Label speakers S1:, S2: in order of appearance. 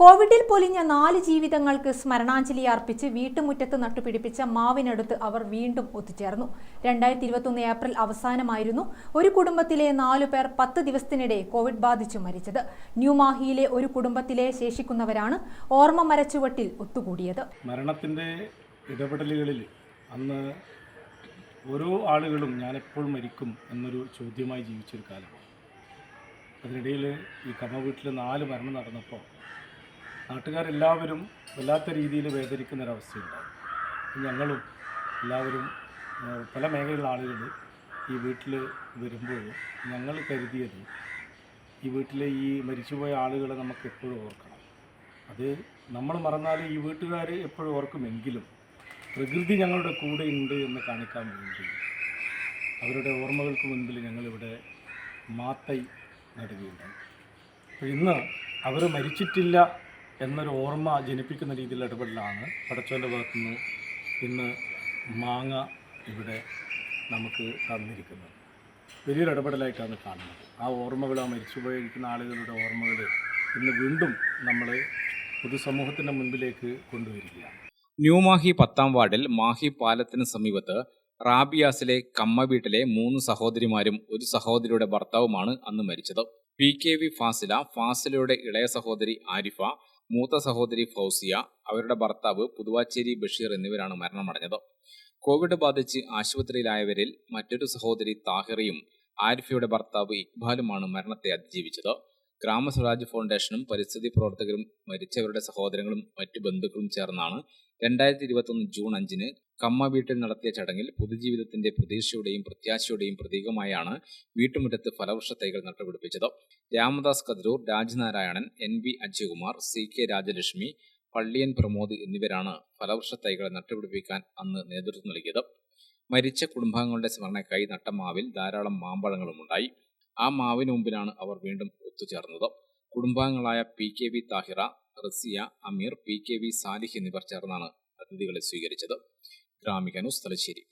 S1: കോവിഡിൽ പൊലിഞ്ഞ നാല് ജീവിതങ്ങൾക്ക് സ്മരണാഞ്ജലി അർപ്പിച്ച് വീട്ടുമുറ്റത്ത് നട്ടുപിടിപ്പിച്ച മാവിനടുത്ത് അവർ വീണ്ടും ഒത്തുചേർന്നു. രണ്ടായിരത്തി ഇരുപത്തൊന്ന് ഏപ്രിൽ അവസാനമായിരുന്നു ഒരു കുടുംബത്തിലെ നാലു പേർ പത്ത് ദിവസത്തിനിടെ കോവിഡ് ബാധിച്ചു മരിച്ചത്. ന്യൂമാഹിയിലെ ഒരു കുടുംബത്തിലെ ശേഷിക്കുന്നവരാണ് ഓർമ്മ മരച്ചുവട്ടിൽ ഒത്തുകൂടിയത്.
S2: മരണത്തിന്റെ ഇടപെടലുകളിൽ അന്ന് ഓരോ ആളുകളും ഞാൻ എപ്പോൾ മരിക്കും എന്നൊരു ചോദ്യമായി ജീവിച്ചൊരു കാലം അതിനിടയിൽ ഈ കമ്മ വീട്ടിൽ നാല് മരണം നടന്നപ്പോൾ നാട്ടുകാരെല്ലാവരും വല്ലാത്ത രീതിയിൽ വേദനിക്കുന്ന ഒരവസ്ഥയുണ്ടായി ഞങ്ങളും എല്ലാവരും പല മേഖലയിലുള്ള ആളുകൾ ഈ വീട്ടിൽ വരുമ്പോൾ ഞങ്ങൾ കരുതിയത് ഈ വീട്ടിലെ ഈ മരിച്ചുപോയ ആളുകളെ നമുക്ക് എപ്പോഴും ഓർക്കണം. അത് നമ്മൾ മറന്നാൽ ഈ വീട്ടുകാർ എപ്പോഴും ഓർക്കുമെങ്കിലും പ്രകൃതി ഞങ്ങളുടെ കൂടെ ഉണ്ട് എന്ന് കാണിക്കാൻ വേണ്ടി അവരുടെ ഓർമ്മകൾക്ക് മുൻപിൽ ഞങ്ങളിവിടെ മാത്തൈ നടുകയുണ്ടായി. അപ്പോൾ ഇന്ന് അവർ മരിച്ചിട്ടില്ല എന്നൊരു ഓർമ്മ ജനിപ്പിക്കുന്ന രീതിയിലുള്ള ഇടപെടലാണ്. പടച്ചോന്റെ ഭാഗത്തുനിന്ന് ഇന്ന് മാങ്ങ ഇവിടെ നമുക്ക് തന്നിരിക്കുന്നത്. വലിയൊരു ഇടപെടലായിട്ടാണ് കാണുന്നത്. ആ ഓർമ്മകൾ ആ മരിച്ചുപോയിരിക്കുന്ന ആളുകളുടെ ഓർമ്മകൾ ഇന്ന് വീണ്ടും നമ്മൾ പൊതുസമൂഹത്തിന്റെ മുൻപിലേക്ക് കൊണ്ടുവരികയാണ്.
S3: ന്യൂമാഹി പത്താം വാർഡിൽ മാഹി പാലത്തിന് സമീപത്ത് റാബിയാസിലെ കമ്മ വീട്ടിലെ മൂന്ന് സഹോദരിമാരും ഒരു സഹോദരിയുടെ ഭർത്താവുമാണ് അന്ന് മരിച്ചത്. പി കെ വി ഫാസില ഫാസിലയുടെ ഇളയ സഹോദരി ആരിഫ മൂത്ത സഹോദരി ഫൗസിയ അവരുടെ ഭർത്താവ് പുതുവാച്ചേരി ബഷീർ എന്നിവരാണ് മരണമടഞ്ഞത്. കോവിഡ് ബാധിച്ച് ആശുപത്രിയിലായവരിൽ മറ്റൊരു സഹോദരി താഹിറയും ആരിഫയുടെ ഭർത്താവ് ഇക്ബാലുമാണ് മരണത്തെ അതിജീവിച്ചത്. ഗ്രാമസ്വരാജ് ഫൗണ്ടേഷനും പരിസ്ഥിതി പ്രവർത്തകരും മരിച്ചവരുടെ സഹോദരങ്ങളും മറ്റു ബന്ധുക്കളും ചേർന്നാണ് രണ്ടായിരത്തി ഇരുപത്തൊന്ന് ജൂൺ അഞ്ചിന് കമ്മ വീട്ടിൽ നടത്തിയ ചടങ്ങിൽ പൊതുജീവിതത്തിന്റെ പ്രതീക്ഷയുടെയും പ്രത്യാശയുടെയും പ്രതീകമായാണ് വീട്ടുമുറ്റത്ത് ഫലവൃക്ഷ തൈകൾ നട്ടുപിടിപ്പിച്ചത്. Ramadas Kadrur Rajnarayanan N V Ajayakumar C K Rajalakshmi Palliyan Pramod എന്നിവരാണ് ഫലവൃക്ഷ തൈകൾ നട്ടുപിടിപ്പിക്കാൻ അന്ന് നേതൃത്വം നൽകിയത്. മരിച്ച കുടുംബാംഗങ്ങളുടെ സ്മരണയ്ക്കായി നട്ട മാവിൽ ധാരാളം മാമ്പഴങ്ങളുമുണ്ടായി. ആ മാവിന് മുമ്പിലാണ് അവർ വീണ്ടും ഒത്തുചേർന്നത് കുടുംബാംഗങ്ങളായ P K V Thahira Rasiya Ameer P K V Salih എന്നിവർ ചേർന്നാണ് അതിഥികളെ സ്വീകരിച്ചത്. ഗ്രാമിക ന്യൂസ് തലശ്ശേരി.